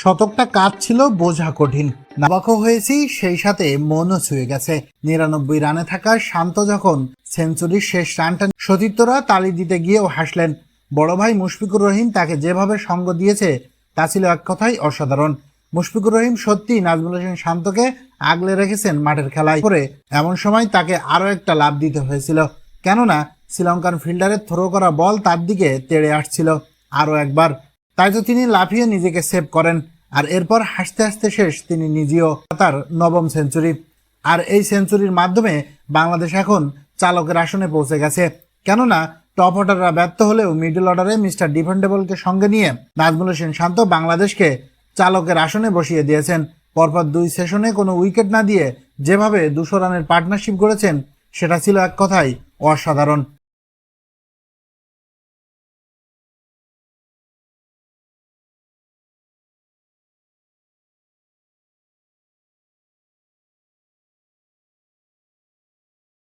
শতকটা কাজ ছিল বোঝা কঠিন। নাবাকও হয়েছি, সেই সাথে মনও ছুঁয়ে গেছে। নিরানব্বই রানে থাকা শান্ত যখন সেঞ্চুরির শেষ রানটা সতীর্থরা তালি দিতে গিয়েও হাসলেন। বড় ভাই মুশফিকুর রহিম তাকে যেভাবে সঙ্গ দিয়েছে, তা ছিল এক কথাই অসাধারণ। মুশফিকুর রহিম সত্যি নাজমুল হোসেন শান্তকে আগলে রেখেছেন মাঠের খেলায়। করে এমন সময় তাকে আরও একটা লাভ দিতে হয়েছিল। কেননা, শ্রীলঙ্কান ফিল্ডারের থ্রো করা বল তার দিকে তেড়ে আসছিল। আরও একবার তাই তো তিনি লাফিয়ে নিজেকে সেভ করেন, আর এরপর হাসতে হাসতে শেষ তিনি নিজেও তার নবম সেঞ্চুরি আর এই সেঞ্চুরির মাধ্যমে বাংলাদেশ এখন চালকের আসনে পৌঁছে গেছে। কেননা টপ অর্ডাররা ব্যর্থ হলেও মিডল অর্ডারে মিস্টার ডিফেন্ডেবলকে সঙ্গে নিয়ে নাজমুল হোসেন শান্ত বাংলাদেশকে চালকের আসনে বসিয়ে দিয়েছেন। পরপর দুই সেশনে কোনো উইকেট না দিয়ে যেভাবে দুশো রানের পার্টনারশিপ গড়েছেন, সেটা ছিল এক কথাই অসাধারণ।